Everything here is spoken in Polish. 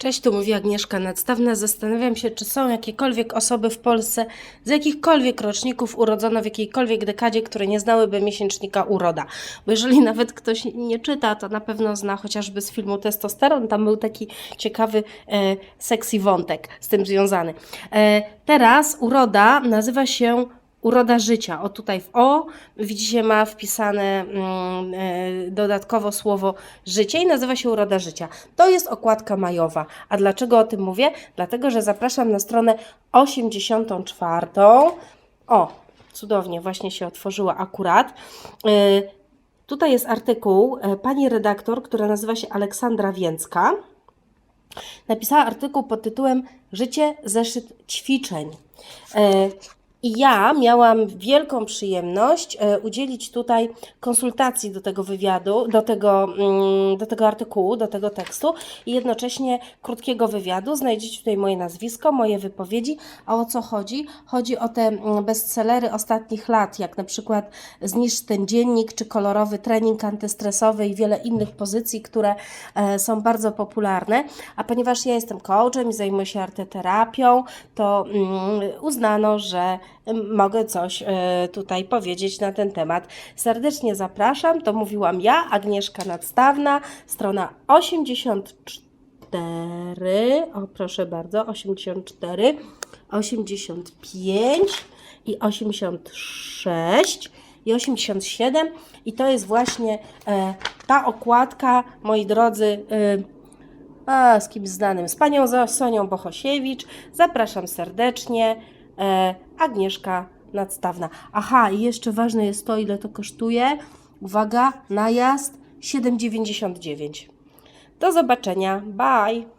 Cześć, tu mówi Agnieszka Nadstawna. Zastanawiam się, czy są jakiekolwiek osoby w Polsce z jakichkolwiek roczników urodzone w jakiejkolwiek dekadzie, które nie znałyby miesięcznika uroda. Bo jeżeli nawet ktoś nie czyta, to na pewno zna chociażby z filmu Testosteron. Tam był taki ciekawy, e, sexy wątek z tym związany. E, teraz uroda nazywa się Uroda życia. O tutaj w O widzicie ma wpisane mm, e, dodatkowo słowo życie i nazywa się uroda życia. To jest okładka majowa. A dlaczego o tym mówię? Dlatego, że zapraszam na stronę 84. O, cudownie, właśnie się otworzyła akurat. E, Tutaj jest artykuł e, pani redaktor, która nazywa się Aleksandra Więcka. Napisała artykuł pod tytułem Życie zeszyt ćwiczeń. I ja miałam wielką przyjemność e, udzielić tutaj konsultacji do tego wywiadu, do tego, mm, do tego artykułu, do tego tekstu i jednocześnie krótkiego wywiadu. Znajdziecie tutaj moje nazwisko, moje wypowiedzi. A o co chodzi? Chodzi o te mm, bestsellery ostatnich lat, jak na przykład Zniszcz ten dziennik, czy kolorowy trening antystresowy i wiele innych pozycji, które e, są bardzo popularne. A ponieważ ja jestem coachem i zajmuję się arteterapią, to mm, uznano, że mogę coś e, tutaj powiedzieć na ten temat. Serdecznie zapraszam, to mówiłam ja, Agnieszka Nadstawna, strona 84, o proszę bardzo, 84, 85 i 86 i 87 i to jest właśnie e, ta okładka, moi drodzy, e, a, z kimś znanym, z panią Sonią Bohosiewicz. Zapraszam serdecznie. E, Agnieszka Nadstawna. Aha, i jeszcze ważne jest to, ile to kosztuje. Uwaga, najazd 7,99. Do zobaczenia. Bye.